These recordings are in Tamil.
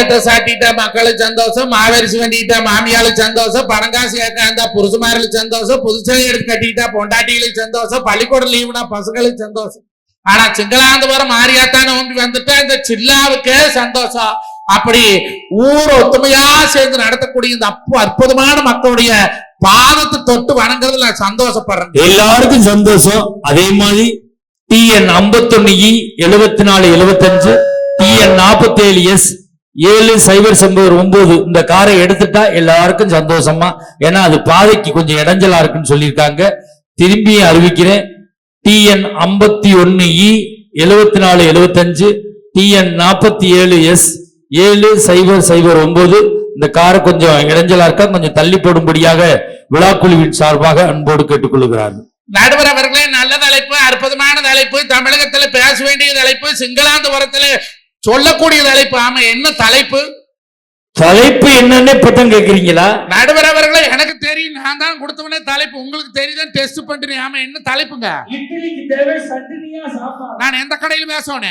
ஏலத்தை சாட்டிட்டா மக்களுக்கு சந்தோஷம் மாவரிசி வண்டிட்டா மாமியாளுக்கு சந்தோஷம் பணங்காசு கேட்காந்தா புருஷமார்களுக்கு சந்தோஷம் புதுச்சேரி எடுத்து கட்டிட்டா பொண்டாட்டிகளுக்கு சந்தோஷம் பள்ளிக்கூடம் லீவுனா பசங்களுக்கு சந்தோஷம் ஆனா சிங்களாந்தபுரம் மாரியாத்தான ஒம்பி வந்துட்டா இந்த சில்லாவுக்கே சந்தோஷம் அப்படி ஊர் ஒத்துமையா சேர்ந்து நடத்தக்கூடிய இந்த அப்பு அற்புதமான மக்களுடைய பாதத்தை தொட்டு வணங்குறதுல சந்தோஷப்படுறேன் எல்லாருக்கும் சந்தோஷம் அதே மாதிரி டிஎன் ஐம்பத்தொன்னு இ எழுபத்தி நாலு எழுபத்தஞ்சு டிஎன் நாற்பத்தி ஏழு எஸ் ஏழு சைபர் சம்பவர் ஒன்பது இந்த காரை எடுத்துட்டா எல்லாருக்கும் சந்தோஷமா. ஏன்னா அது பாதைக்கு கொஞ்சம் இடைஞ்சலா இருக்குன்னு சொல்லியிருக்காங்க. திரும்பி அறிவிக்கிறேன். டிஎன் ஐம்பத்தி ஒன்னு இ எழுபத்தி நாலு எழுபத்தஞ்சு டிஎன் நாற்பத்தி ஏழு எஸ் ஏழு சைபர் சைபர் ஒன்பது. இந்த காரை கொஞ்சம் இடைஞ்சலா இருக்கா? கொஞ்சம் தள்ளி போடும்படியாக விழாக்குழுவின் சார்பாக அன்போடு கேட்டுக்கொள்கிறார் நடுவர் அவர்களே நல்ல தலைப்பு அற்புதமான தலைப்பு. தமிழகத்தில் பேச வேண்டிய தலைப்பு சிங்களாந்தபுரத்துல சொல்லக்கூடிய தலைப்பு ஆமா என்ன தலைப்பு? தலைப்பு என்னன்னு இப்பதான் கேக்குறீங்களா நடுவர் அவர்களே எனக்கு தெரியும் நான் தான் கொடுத்தவனே தலைப்பு. உங்களுக்கு தெரியுதான் டெஸ்ட் பண்றேன் ஆமா என்ன தலைப்புங்க? நான் எந்த கடையில் பேசணும் நீங்க சாம்பார்ல பேசுங்க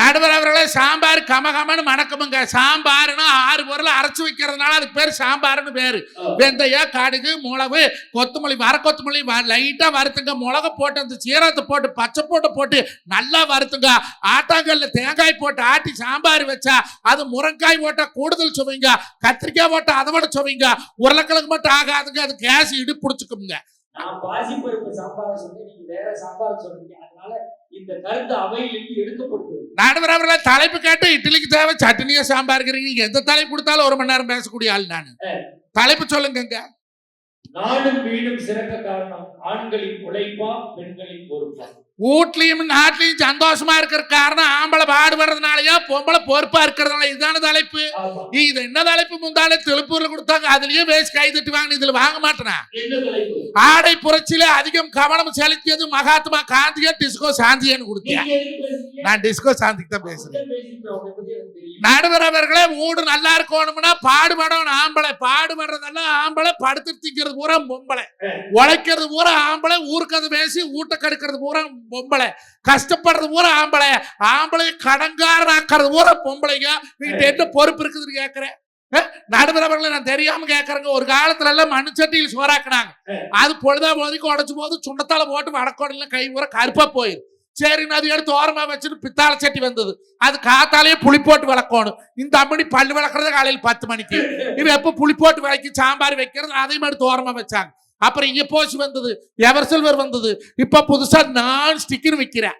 நடுவர் அவர்களே சாம்பார் கமகமன்னு மணக்கமுங்க. சாம்பார்னா ஆறு பொருள் அரைச்சு வைக்கிறதுனால அதுக்கு பேர் சாம்பார்னு பேரு. வெந்தயம் கடுகு மிளகு கொத்தமல்லி வர கொத்தமல்லி லைட்டா வறுத்துங்க. மிளக போட்டு அந்த சீரகத்தை போட்டு பச்சை போட்டு போட்டு நல்லா வறுத்துங்க. ஆட்டாங்கல்ல தேங்காய் போட்டு ஆட்டி சாம்பார் வச்சா அது முருங்காய் போட்டா கூடுதல் சுவைங்க. கத்திரிக்காய் போட்டா அதை விட சுவைங்க. உருளைக்கிழங்கு மட்டும் ஆகாதுங்க. அது கேஸ் இடு பிடிச்சிக்குங்க நான் பாசி பருப்பு சாம்பார் சொன்னேன் நீங்க வேற சாம்பார் சொன்னீங்க. அதனால இந்த கருத்து அவையிலிருந்து எடுக்கப்பட்டு நடுவர் அவர்களே தலைப்பு கேட்டு இட்லிக்கு தேவை சட்னியா சாம்பாருங்கிறீங்க நீங்க எந்த தலைப்பு கொடுத்தாலும் ஒரு மணி நேரம் பேசக்கூடிய ஆள் நான். தலைப்பு சொல்லுங்கங்க. நாடும் வீடும் சிறக்க காரணம் ஆண்களின் உழைப்பா பெண்களின் பொறுப்பா. வீட்லயும் நாட்டிலையும் சந்தோஷமா இருக்கிற காரணம் ஆம்பளை பாடுபடுறதுனாலயா பொம்பளை பொறுப்பா இருக்கிறதுனால இதுதான தலைப்பு. இது என்ன தலைப்பு? முந்தாலே திருப்பூர்ல கொடுத்தாங்க அதுலயே பேசி கை தட்டுவாங்க இதுல வாங்க மாட்டேனா? ஆடை புரட்சியில அதிகம் கவனம் செலுத்தியது மகாத்மா காந்தியா டிஸ்கோ சாந்தியன்னு கொடுத்தேன் நான் டிஸ்கோ சாந்திக்கு தான் பேசுறேன். நடுவர் அவர்களே வீடு நல்லா இருக்கணும்னா பாடுபடணும் ஆம்பளை. பாடுபடுறதெல்லாம் ஆம்பளை படுத்து திங்கிறது பூரா பொம்பளை. உழைக்கிறது பூரா ஆம்பளை ஊருக்கது பேசி ஊட்ட கெடுக்கிறது பூரா பொம்பளை. கஷ்டப்படுறது பூரா ஆம்பளை. ஆம்பளை கடங்காரனாக்குறது பூரா பொம்பளைங்க. வீட்டு என்ன பொறுப்பு இருக்குதுன்னு கேட்கிறேன் நடுவர் அவர்களை நான் தெரியாம கேட்கறேங்க ஒரு காலத்துல எல்லாம் மண்ணு சட்டியில் சோறாக்குனாங்க அது பொழுதா பொழுதுக்கு உடைச்சு போது சுண்டத்தால போட்டு வடக்கோடல கை பூரா கருப்பா போயிரு. சரி அது எடுத்து ஓரமா வச்சுட்டு பித்தாளை சட்டி வந்தது. அது காத்தாலேயே புளி போட்டு விளக்கணும். இந்த அம்மணி பல்லு விளக்குறது காலையில் பத்து மணிக்கு. இவன் எப்ப புளி போட்டு விளக்கி சாம்பார் வைக்கிறது அதையும் எடுத்து ஓரமா வச்சாங்க. அப்புறம் இங்க போச்சு வந்தது. எவர் சில்வர் வந்தது. இப்ப புதுசா நான் ஸ்டிக்கர் விற்கிறேன்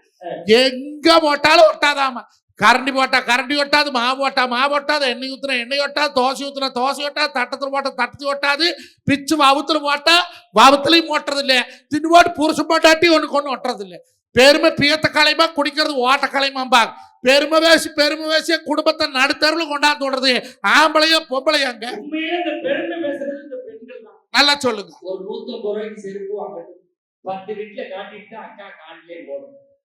எங்க போட்டாலும் ஒட்டாதாம. கரண்டி போட்டா கரண்டி ஒட்டாது மாவு போட்டா மாவு ஒட்டாது எண்ணெய் ஊத்துனா எண்ணெய் ஒட்டாது தோசை ஊத்துனா தோசை ஒட்டாது தட்டத்தில் போட்டா தட்டத்தில் ஒட்டாது பிச்சு வவுத்துல போட்டா வவுத்துலையும் ஓட்டுறது இல்ல தின்னு போட்டு புருஷன் போட்டாட்டி ஒன்று கொண்டு ஒட்டுறது இல்லை பெருமை பியத்த கலைமா குடிக்கிறது ஓட்ட கலைமாம்பா பெருமை வேசி பெருமை வேசிய குடும்பத்தை நடுத்தருவில் கொண்டாந்து விடுறது. ஆம்பளையோ பொம்பளையாங்க நல்லா சொல்லுங்க. ஒரு நூத்தம்பது ரூபாய்க்கு செருப்பு வாங்கட்டும். பத்து வீட்டுல காட்டிட்டு அக்கா காட்டிலே போடும்.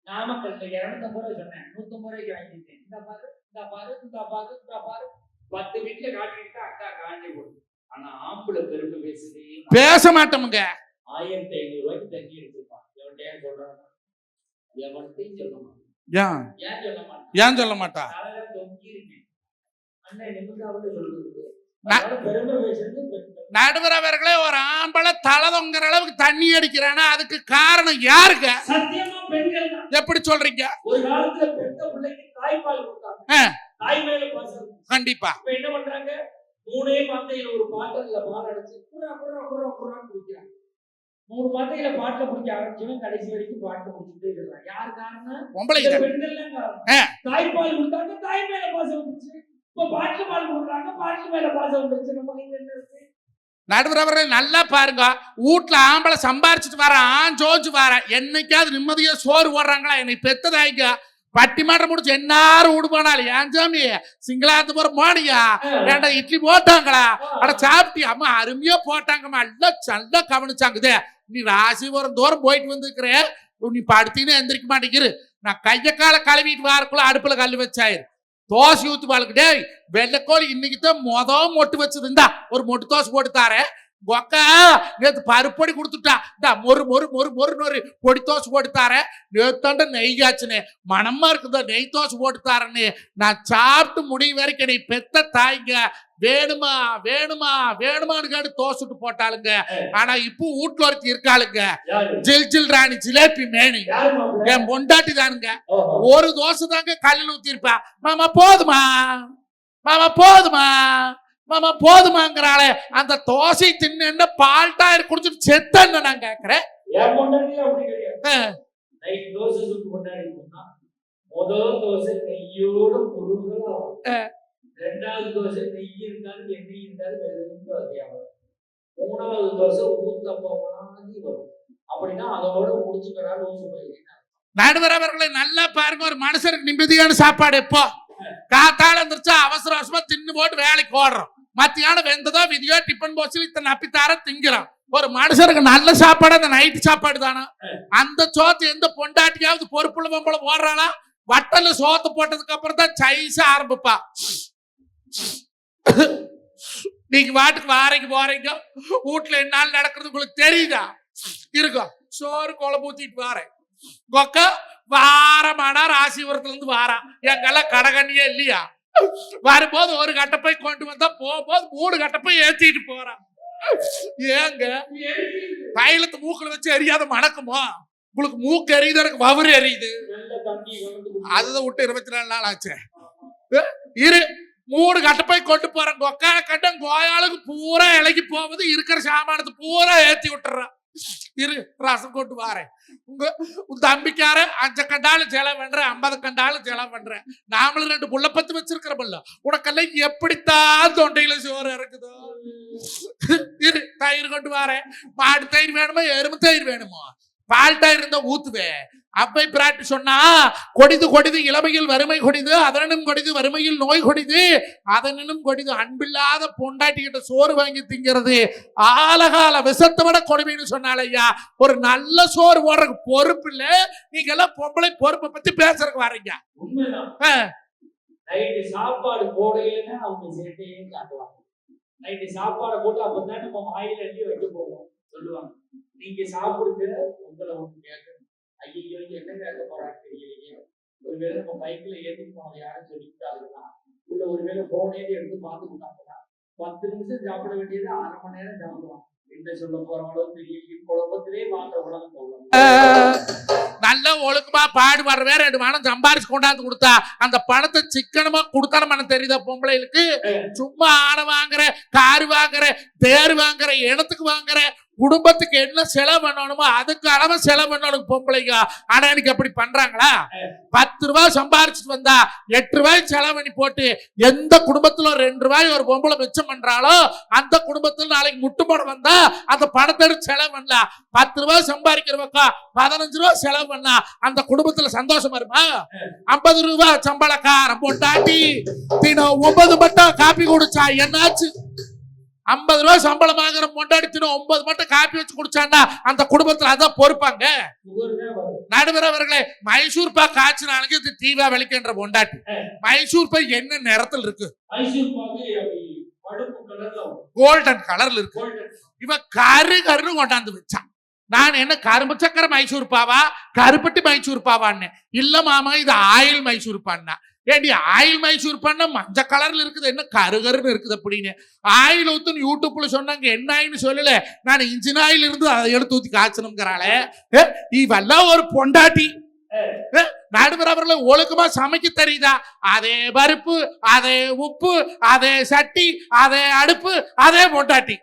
நாமக்கல்ல இருநூத்தம்பது ரூபாய் சொன்னேன். நூத்தம்பது ரூபாய்க்கு வாங்கிட்டேன் இந்த பாரு இந்த பாரு இந்த பாரு இந்த பாரு. பத்து வீட்டுல காட்டிட்டு அக்கா காட்டிலே போடும். ஆனா ஆம்பளை பெருமை பேசுது பேச மாட்டோமுங்க. ஆயிரத்தி ஐநூறு ரூபாய்க்கு தண்ணி எடுத்துப்பான் எவன்கிட்ட சொல்றாங்க எவன்கிட்டையும் சொல்ல மாட்டான் ஏன்? ஏன் சொல்ல மாட்டான் ஏன் சொல்ல மாட்டா? தலையில தொங்கி இருக்கேன் அண்ணன் நிமிஷம் சொல்றது நடுவர் அவர்களே ஒரு ஆம்பளை தலதொங்கிற அளவுக்கு தண்ணி அடிக்கிறானா? அதுக்கு காரணம் யாருங்க? எப்படி சொல்றீங்க? கண்டிப்பா. என்ன பண்றாங்க? மூணே மாத்தையில ஒரு பாட்டில பால் அடைச்சு புறா புறா புறா புறான்னு குடிக்கிறாங்க. மூணு மாத்தையில பாட்டில குடிக்க ஆரம்பிச்சவன் கடைசி வரைக்கும் பாட்டில குடிச்சுட்டே இருக்கிறான். யார் காரணம்? பொம்பளை. பெண்கள். தாய்ப்பால் கொடுத்தாங்க தாய் மேல பாசம் வந்துச்சு இப்ப பாட்டில் பால் கொடுக்குறாங்க பாட்டில் மேல பாசம் வந்துச்சு நம்ம கையில என்ன இருக்கு? நடுவர் அவர்களே நல்லா பாருங்க. வீட்டுல ஆம்பளை சம்பாரிச்சிட்டு வர ஆண் ஜோஜு வர என்னைக்காவது நிம்மதியா சோறு போடுறாங்களா? என்னை பெத்ததாய்ங்க பட்டிமன்றம் முடிச்சு என்னாரும் வீடு போனாலும் ஏன் சாமி சிங்களாத்துபுரம் போனியா ஏன்டா இட்லி போட்டாங்களா? அட சாப்பிட்டி அம்மா அருமையா போட்டாங்கம்மா. எல்லாம் நல்லா கவனிச்சாங்க. இதே நீ ராசிபுரம் தூரம் போயிட்டு வந்துருக்கிற நீ படுத்தின்னு எந்திரிக்க மாட்டேங்கிரு நான் கைய கால கழுவிட்டு வாரக்குள்ள அடுப்புல கல் வச்சாயிரு. தோசை ஊத்து வாழ்க்கிட்டே டேய் வெள்ளைக்கோழி இன்னைக்கு தான் மொத மொட்டு வச்சது. இருந்தா ஒரு மொட்டு தோசை போட்டு தாரேன். கொக்கா நேத்து பருப்பொடி கொடுத்துட்டா. இந்த மொறு மொறு மொறு மொறு நொறு பொடி தோசை போட்டு தாரேன் நேத்தாண்ட நெய் காய்ச்சினே. மனமா இருக்குதா? நெய் தோசை போட்டு தாரேன்னு. நான் சாப்பிட்டு முடிவு வரைக்கும் நீ பெத்த தாய்ங்க. வேணுமா? வேணுமா? வேணுமான்னு கேட்டு தோசை சுட்டு போட்டாளுங்க. ஆனா இப்போ வீட்டுல ஒருத்தி இருக்காளுங்க. ஜில் ஜில் ராணி ஜிலேபி மேனி? என் பொண்டாட்டி தானுங்க. ஒரு தோசை தாங்க கல்லில் ஊத்திருப்பா மாமா போதுமா? மாமா போதுமா? மாமா போதுமாங்கிறாளே. அந்த தோசை தின்னு பால் டயர் குடிச்சிட்டு செத்தன்னு நான் போனா முதல் தோசை நெய்யோட முருகலா ஆ. ரெண்டாவது தோசை நெய் இருந்தாலும் எண்ணெய் இருந்தாலும் வெறும் தோசையா வரும் மூணாவது தோசை ஊத்தப்பம் மாதிரி வரும். அப்படின்னா அதோட முடிச்சுக்கிறா லூசு போயிருக்கேன் நடுவர் அவர்களை நல்லா பாருங்க ஒரு மனுஷனுக்கு நிம்மதியான சாப்பாடு எப்போ? காத்தால இருந்துருச்சா அவசர அவசரமா தின்னு போட்டு வேலைக்கு ஓடுறோம். மத்தியானம் வெந்ததோ விதியோ டிஃபன் பாக்ஸ்ல இத்தனை அப்பித்தார திங்கிறோம். ஒரு மனுஷனுக்கு நல்ல சாப்பாடு அந்த நைட்டு சாப்பாடு தானே? அந்த சோத்து எந்த பொண்டாட்டியாவது பொறுப்புள்ள பொம்பளை ஓடுறாளா வட்டல்ல சோத்து போட்டதுக்கு அப்புறம் தான் சைஸ ஆரம்பிப்பா. நீங்க வாட்டுக்கு வாரைக்கு போறீங்க. வீட்டுல என்னால நடக்கிறது உங்களுக்கு தெரியுதா? இருக்கும் சோறு குழம்பு ஊத்திட்டு வாரேன். கொக்கா வாரமானா ராசிபுரத்துல இருந்து வாரா. எங்கெல்லாம் கடகண்ணியே இல்லையா? வரும்போது ஒரு கட்டப்பை கொண்டு வந்தா போகும்போது மூணு கட்டப்பை ஏத்திட்டு போறான் ஏங்க? தைலத்தை மூக்கில் வச்சு எரியாத மணக்குமா? உங்களுக்கு மூக்கு எரியுது எனக்கு வவுறு எரியுது. அதுதான் விட்டு இருபத்தி நாலு நாள் ஆச்சு. இரு. மூணு கட்டப்பை கொண்டு போறேன். கொக்கா கட்டம் கோயாளுக்கு பூரா இலகி போவது இருக்கிற சாமானத்தை பூரா ஏத்தி விட்டுறான். இரு ரசம் கொண்டு வாரேன். உங்க உன் தம்பிக்கார அஞ்சு கண்டாலும் செலவு பண்றேன் ஐம்பது கண்டாலும் செலவு பண்றேன். நாமளும் ரெண்டு புள்ள பத்து வச்சிருக்கிறோம்ல. உனக்கெல்லாம் எப்படித்தான் தொண்டையில சோறு இறக்குதோ? இரு தயிர் கொண்டு வாரேன். மாடு தயிர் வேணுமா எறும்பு தயிர் வேணுமா? பால் தயிர் இருந்தா ஊத்துவேன் அப்பை பிராட்டி சொன்னா கொடிது கொடிது இளமையில் வறுமை கொடிது அதனும் கொடிது வறுமையில் நோய் கொடிது அதனும் கொடிது அன்பில்லாத பொண்டாட்டி கிட்ட சோறு வாங்கி திங்கிறது. ஆலகால விஷத்தை விட கொடுமைன்னு சொன்னால ஐயா. ஒரு நல்ல சோறு போடுறதுக்கு பொறுப்பு இல்ல. நீங்க எல்லாம் பொம்பளை பொறுப்பை பத்தி பேசுறதுக்கு வரீங்க. சாப்பாடு போடையிலன்னா அவங்க சேட்டையே காட்டுவாங்க. நைட்டு சாப்பாடை போட்டு நம்ம அள்ளி வைக்க போவோம். சொல்லுவாங்க. நீங்க சாப்பிடுங்க உங்களை ஒண்ணு கேட்கணும். ஐயோ என்ன கேட்க போறான்னு தெரியலையே. ஒருவேளை நம்ம பைக்ல ஏத்தி போனோம் யாரும் சொல்லிட்டாங்கன்னா இல்ல ஒருவேளை போனே எடுத்து பார்த்துக்கிட்டாங்கன்னா பத்து நிமிஷம் சாப்பிட வேண்டியது அரை மணி நேரம் சாப்பிடுவாங்க என்ன சொல்ல போறாங்களோ தெரியல குழப்பத்திலே வாழ்ற உலகம் நல்ல ஒழுக்கமா பாடுபடுறவே ரெண்டு பணம் சம்பாரிச்சு கொண்டாந்து கொடுத்தா அந்த பணத்தை சிக்கனமா கொடுத்தான தெரியுதா பொம்பளைகளுக்கு? சும்மா ஆடை வாங்குற கார் வாங்குற தேர் வாங்குற இடத்துக்கு வாங்குற குடும்பத்துக்கு என்ன செலவு பண்ணணுமோ அதுக்கு அளவு செலவு பண்ணணும் பொம்பளைங்க. ஆனா எனக்கு அப்படி பண்றாங்களா? பத்து ரூபாய் சம்பாரிச்சுட்டு வந்தா எட்டு ரூபாய் செலவு பண்ணி போட்டு எந்த குடும்பத்துல ஒரு ரெண்டு ரூபாய் ஒரு பொம்பளை மிச்சம் பண்றாலோ அந்த குடும்பத்துல நாளைக்கு முட்டு போட வந்தா அந்த பணத்தை எடுத்து செலவு பண்ணல பத்து ரூபாய் சம்பாதிக்கிற பக்கம் பதினஞ்சு ரூபாய் செலவு பண்ணா அந்த குடும்பத்துல சந்தோஷமா இருமா ஐம்பது ரூபாய் சம்பளக்காரன் போட்டாட்டி தினம் ஒன்பது மட்டும் காப்பி குடிச்சா என்னாச்சு? ஐம்பது ரூபாய் சம்பளம் வாங்குற பொண்டாடி தினம் ஒன்பது மட்டும் காப்பி வச்சு குடிச்சான்னா அந்த குடும்பத்துல அதான் பொறுப்பாங்க. நடுவர் அவர்களே மைசூர் பாக் காய்ச்சினாலுக்கு இது தீவா வெளிக்கின்ற பொண்டாட்டி. மைசூர் பாய் என்ன நிறத்தில் இருக்கு? கோல்டன் கலர்ல இருக்கு. கோல்டன் இவ கரு கருன்னு கொண்டாந்து வச்சான் நான் என்ன கரும்பு சக்கரை மைசூர் பாவா? கருப்பட்டி மைசூர் பாவான்னு. இல்ல மாமா இது ஆயில் மைசூர் பான்னா. ஏண்டி ஆயில் மைசூர் பண்ண மஞ்சள் கலர்ல இருக்குது. என்ன கரு கருன்னு இருக்குது அப்படின்னு. ஆயில் ஊத்துன்னு யூடியூப்ல சொன்னாங்க என்ன ஆயின்னு சொல்லல. நான் இன்ஜின் ஆயில் இருந்து அதை எடுத்து ஊத்தி காய்ச்சணுங்கிறாளே இவெல்லாம் ஒரு பொண்டாட்டி. நடுவர் அவர்களை ஒழுக்கமா சமைக்க தெரியுதா? அதே பருப்பு அதே உப்பு அதே சட்டி அதே அடுப்பு அதே பொண்டாட்டி.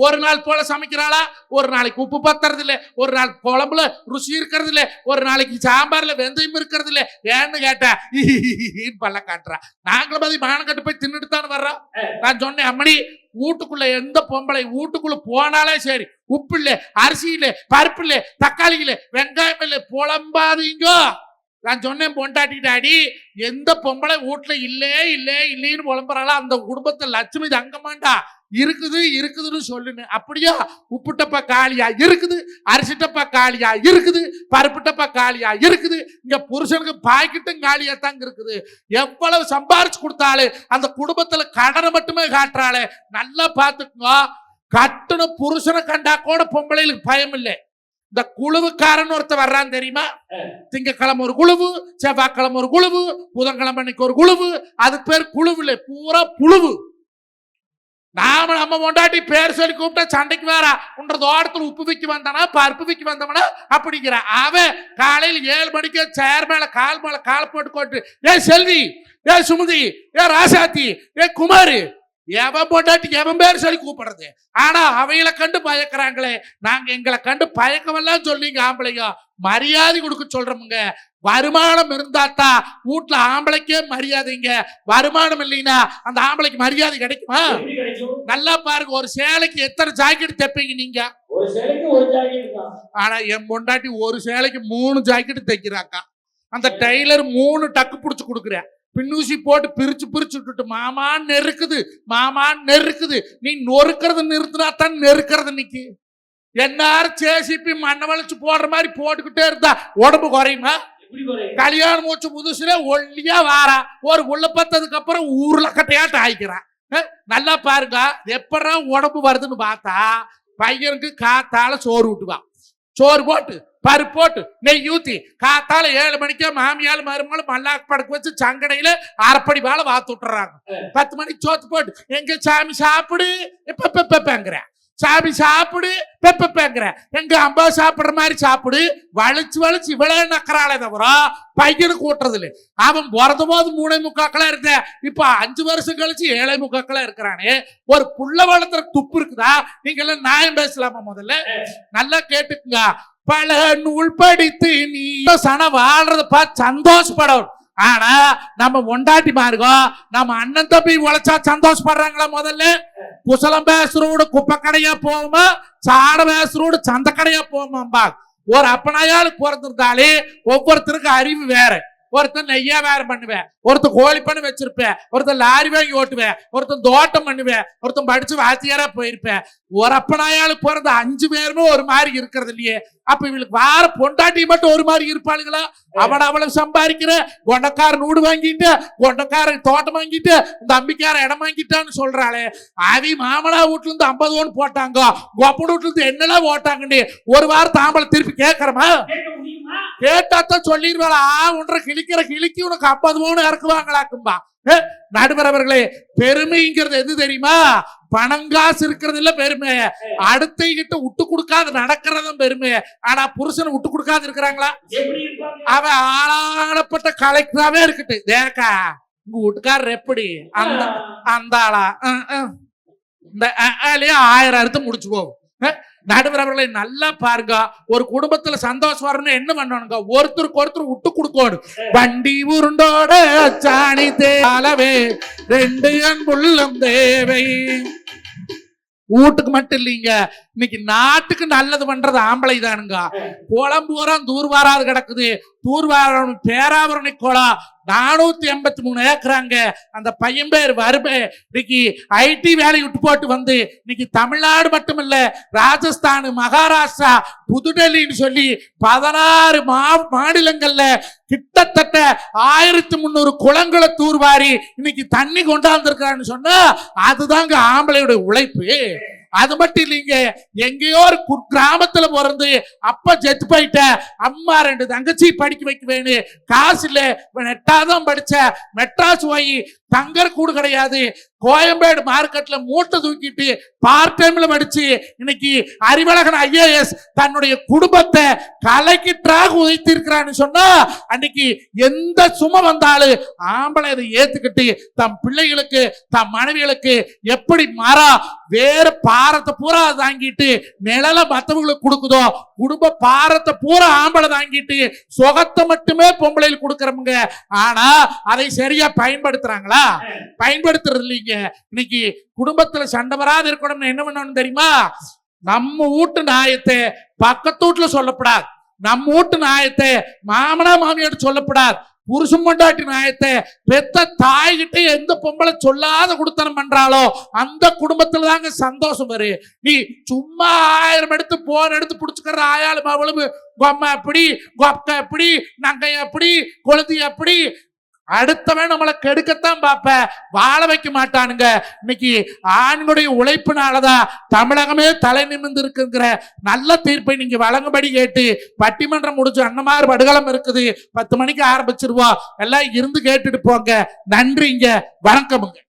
ஒரு நாள் போல சமைக்கிறாளா? ஒரு நாளைக்கு உப்பு பத்துறது இல்லை ஒரு நாள் குழம்புல ருசி இருக்கிறது இல்லை ஒரு நாளைக்கு சாம்பார்ல வெந்தயம் இருக்கிறது இல்லை ஏன்னு கேட்டா பல்ல காட்டுறா. நாங்களும் மதி மானம் கட்டு போய் தின்னுட்டு தானே வர்றோம் நான் சொன்னேன் அம்மணி வீட்டுக்குள்ள எந்த பொம்பளை வீட்டுக்குள்ள போனாலே சரி. உப்பு இல்ல அரிசி இல்ல பருப்பு இல்ல தக்காளி இல்ல வெங்காயம் இல்ல புலம்பாதீங்கோ. நான் சொன்னேன் பொண்டாட்டிட்டாடி எந்த பொம்பளை வீட்டில் இல்லை இல்லே இல்லைன்னு புலம்புறாளோ அந்த குடும்பத்தை லட்சுமி தங்கமாண்டா. இருக்குது இருக்குதுன்னு சொல்லுன்னு. அப்படியா? உப்புட்டப்பா காளியா இருக்குது அரிசிட்டப்பா காளியா இருக்குது பருப்புட்டப்பா காளியா இருக்குது. இங்க புருஷனுக்கு பாக்கெட்டும் காலியா தாங்க இருக்குது. எவ்வளவு சம்பாரிச்சு கொடுத்தாலும் அந்த குடும்பத்துல கடனை மட்டுமே காட்டுறாளே. நல்லா பாத்துக்கோ. கட்டுன புருஷனை கண்டா கூட பொம்பளைகளுக்கு பயம் இல்லை இந்த குழுவுக்காரன் ஒருத்தன் வர்றான் தெரியுமா? திங்கக்கிழமை ஒரு குழுவு செவ்வாய்க்கிழமை ஒரு குழுவு புதன்கிழமை அன்னைக்கு ஒரு குழுவு. அதுக்கு பேர் குழுவு இல்லை பூரா புழுவு. நாம நம்ம கொண்டாட்டி பேர் சொல்லி கூப்பிட்டா சண்டைக்கு வேற உன்ற தோட்டத்துல உப்பு விக்கி வந்தானா பருப்பு விக்கி வந்தவனா? அப்படிங்கிற அவன் காலையில் ஏழு மணிக்கு சேர் மேல கால் மேல கால் போட்டு கொண்டு ஏ செல்வி ஏ சுமதி ஏ ராசாத்தி ஏ குமாரு எவன் பொண்டாட்டி எவன் பேர் சொல்லி கூப்பிடுறது? ஆனா அவைகளை கண்டு பயக்கிறாங்களே. நாங்க எங்களை கண்டு பயக்கமெல்லாம் சொல்லிங்க ஆம்பளைங்க. மரியாதை கொடுக்க சொல்றோமுங்க. வருமானம் இருந்தாத்தா வீட்டுல ஆம்பளைக்கே மரியாதைங்க. வருமானம் இல்லைன்னா அந்த ஆம்பளைக்கு மரியாதை கிடைக்குமா? நல்லா பாருங்க ஒரு சேலைக்கு எத்தனை ஜாக்கெட் தைப்பீங்க நீங்க? ஆனா என் பொண்டாட்டி ஒரு சேலைக்கு மூணு ஜாக்கெட் தைக்கிறாக்கா. அந்த டெய்லர் மூணு டக்கு புடிச்சு கொடுக்குறேன். பின்னூசி போட்டு பிரிச்சு பிரிச்சு விட்டுட்டு மாமா நெருக்குது. மாமா நெருக்குது. நீ நொறுக்கிறது நிறுத்தினா தான் நெருக்கிறது நிக்கி எல்லாரும் சேசிப்பி மண்ணை வளைச்சு போடுற மாதிரி போட்டுக்கிட்டே இருந்தா உடம்பு குறையுமா? கல்யாணம் மூச்சு புதுசுல ஒல்லியா வாரா. ஒரு உள்ள பத்ததுக்கு அப்புறம் ஊர்ல கட்டையாட்டு ஆயிக்கிறான் நல்லா பாருங்க எப்படா உடம்பு வருதுன்னு பார்த்தா பையனுக்கு காத்தால சோறு விட்டுவான் சோறு போட்டு பருப்பு போட்டு நெய் ஊத்தி காத்தால ஏழு மணிக்கே மாமியால் மருமகளும் மல்லாக்கு படுக்க வச்சு சங்கடையில அரைப்படி வாழை வாத்து விட்டுறாங்க. பத்து மணிக்கு சோத்து போட்டு எங்க சாமி சாப்பிடு. இப்ப சாமி சாப்பிடு பெப்ப பெப்பேங்கிற எங்க அம்பா சாப்பிடுற மாதிரி சாப்பிடு. வலிச்சு வலிச்சு இவ்வளவு நக்கறாளே தவிர பையனுக்கு ஊட்டுறது இல்லை அவன் பிறந்த போது மூணே முக்காக்களா இருந்த. இப்ப அஞ்சு வருஷம் கழிச்சு ஏழை முக்காக்களா இருக்கிறானே. ஒரு புள்ள வளர்த்துற துப்பு இருக்குதா? நீங்க எல்லாம் நியாயம் பேசலாமா முதல்ல? நல்லா கேட்டுக்குங்க. பல நூல் படித்து நீ சன வாழ்றதப்பா பார்த்து சந்தோஷப்படணும். ஆனா நம்ம ஒண்டாட்டி மாருகோ நம்ம அண்ணன் தம்பி உழைச்சா சந்தோஷப்படுறாங்களா முதல்ல? குசலம் பேசுறோடு குப்பை கடையா போவோமா? சாட பேசுறோடு சந்த கடையா போகுமாம்பா ஒரு அப்பனாயாளுக்கு பிறந்திருந்தாலே ஒவ்வொருத்தருக்கும் அறிவு வேற. ஒருத்தன் நெய்யா வேற பண்ணுவேன் ஒருத்தன் கோழி பண்ணி வச்சிருப்பேன் ஒருத்தன் லாரி வாங்கி ஓட்டுவேன் ஒருத்தன் தோட்டம் பண்ணுவேன் ஒருத்தன் படிச்சு வாத்தியாரா போயிருப்பேன். ஒரு அப்பனாயாளுக்கு பிறந்த அஞ்சு பேருமே ஒரு மாதிரி இருக்கிறது இல்லையே. அப்ப இவளுக்கு வார பொண்டாட்டி மட்டும் ஒரு மாதிரி இருப்பாளுங்களா? அவட அவளை சம்பாதிக்கிற கொண்டக்காரன் நூடு வாங்கிட்டு கொண்டக்காரன் தோட்டம் வாங்கிட்டு இந்த அம்பிக்கார இடம் வாங்கிட்டான்னு சொல்றாளே. அவி மாமலா வீட்டுல இருந்து ஐம்பது ஓன் போட்டாங்க. கொப்பட வீட்டுல இருந்து என்னெல்லாம் ஓட்டாங்கன்னு ஒரு வாரம் தாம்பளை திருப்பி கேட்கறமா? கேட்க கேட்டாத்தான் சொல்லிடுவாளா? ஒன்றை கிழிக்கிற கிழிக்கி உனக்கு ஐம்பது மூணு இறக்குவாங்களாக்கும்பா ஏ, நடுவர் அவர்களே பெருமைங்கிறது எது தெரியுமா? பணங்காசு இருக்கிறது இல்ல பெருமை. அடுத்த கிட்ட விட்டு கொடுக்காத நடக்கிறதும் பெருமை. ஆனா புருஷனை விட்டு கொடுக்காத இருக்கிறாங்களா? அவன் ஆளானப்பட்ட கலெக்டராவே இருக்கட்டு தேக்கா உங்க வீட்டுக்காரர் எப்படி? அந்த அந்த ஆளா. இந்த ஆயிரம் அறுத்து முடிச்சு போகும் நடுவரவர்களை நடுவர் அவர்களை நல்லா பாருங்க. ஒரு குடும்பத்துல சந்தோஷம் வரணும் என்ன பண்ணணுங்க ஒருத்தருக்கு ஒருத்தர் விட்டு கொடுக்கணும். வண்டி உருண்டோட சாணி தேலவே ரெண்டு அன்புள்ளம் தேவை. வீட்டுக்கு மட்டும் இல்லைங்க. இன்னைக்கு நாட்டுக்கு நல்லது பண்றது ஆம்பளை தானுங்க. குளம் பூரா தூர்வாராது கிடக்குது. தூர்வாரம் பேராபரணி குளம். நானூத்தி எண்பத்தி மூணு ஏக்கராங்க. அந்த பையன் பேர் வருமே இன்னைக்கு ஐடி வேலையை விட்டு போட்டு வந்து இன்னைக்கு தமிழ்நாடு மட்டும் இல்ல ராஜஸ்தான் மகாராஷ்டிரா புதுடெல்லின்னு சொல்லி பதினாறு மா மாநிலங்கள்ல கிட்டத்தட்ட ஆயிரத்தி முந்நூறு குளங்களை தூர்வாரி இன்னைக்கு தண்ணி கொண்டாந்துருக்கிறான்னு சொன்னா அதுதாங்க ஆம்பளையோட உழைப்பு. அது மட்டும் இல்லைங்க எங்கேயோ ஒரு கு- கிராமத்துல பிறந்து அப்பா செத்து போயிட்ட அம்மா ரெண்டு தங்கச்சி படிக்க வைக்க வேணும் காசு இல்ல இவன் படிச்ச மெட்ராஸ் போய் தங்கர் கூடு கிடையாது. கோயம்பேடு மார்க்கெட்ல மூட்டை தூக்கிட்டு பார்ட் டைம்ல படிச்சு இன்னைக்கு அறிவழகன் ஐஏஎஸ் தன்னுடைய குடும்பத்தை கலைக்கிட்டாக உதைத்திருக்கிறான்னு சொன்னா அன்னைக்கு எந்த சுமம் வந்தாலும் ஆம்பளை அதை ஏத்துக்கிட்டு தம் பிள்ளைகளுக்கு தம் மனைவிகளுக்கு எப்படி மாறா வேற பாரத்தை பூரா தாங்கிட்டு நிழல மற்றவங்களுக்கு கொடுக்குதோ குடும்ப பாரத்தை பூரா ஆம்பளை தாங்கிட்டு சுகத்தை மட்டுமே பொம்பளையில் கொடுக்குறவங்க. ஆனா அதை சரியா பயன்படுத்துறாங்களா? பயன்படுத்துறது இல்லைங்க இன்னைக்கு குடும்பத்துல சண்டை வராது இருக்கணும்னு என்ன பண்ணணும் தெரியுமா? நம்ம வீட்டு நாயத்தை பக்கத்து வீட்டுல சொல்லப்படாது. நம்ம வீட்டு நாயத்தை மாமனா மாமியோட சொல்லப்படாது. புருஷன் பொண்டாட்டி நாயத்தை பெத்த தாய்கிட்ட எந்த பொம்பளை சொல்லாத குடுத்தனம் பண்றாளோ அந்த குடும்பத்துல தாங்க சந்தோஷம் வரு. நீ சும்மா ஆயிரம் எடுத்து போன் எடுத்து பிடிச்சிக்கிற ஆயாலும் அவளும் கொம்மை எப்படி கொப்ப எப்படி நங்கை எப்படி கொழுதி எப்படி அடுத்தவன் நம்மளை கெடுக்கத்தான் பாப்ப வாழ வைக்க மாட்டானுங்க. இன்னைக்கு ஆண்களுடைய உழைப்பினாலதான் தமிழகமே தலை நிமிர்ந்து இருக்குங்கிற நல்ல தீர்ப்பை நீங்க வழங்கும்படி கேட்டு பட்டிமன்றம் முடிச்சு மாதிரி படுகளம் இருக்குது. பத்து மணிக்கு ஆரம்பிச்சிருவோம். எல்லாம் இருந்து கேட்டுட்டு போங்க. நன்றிங்க. வணக்கமுங்க.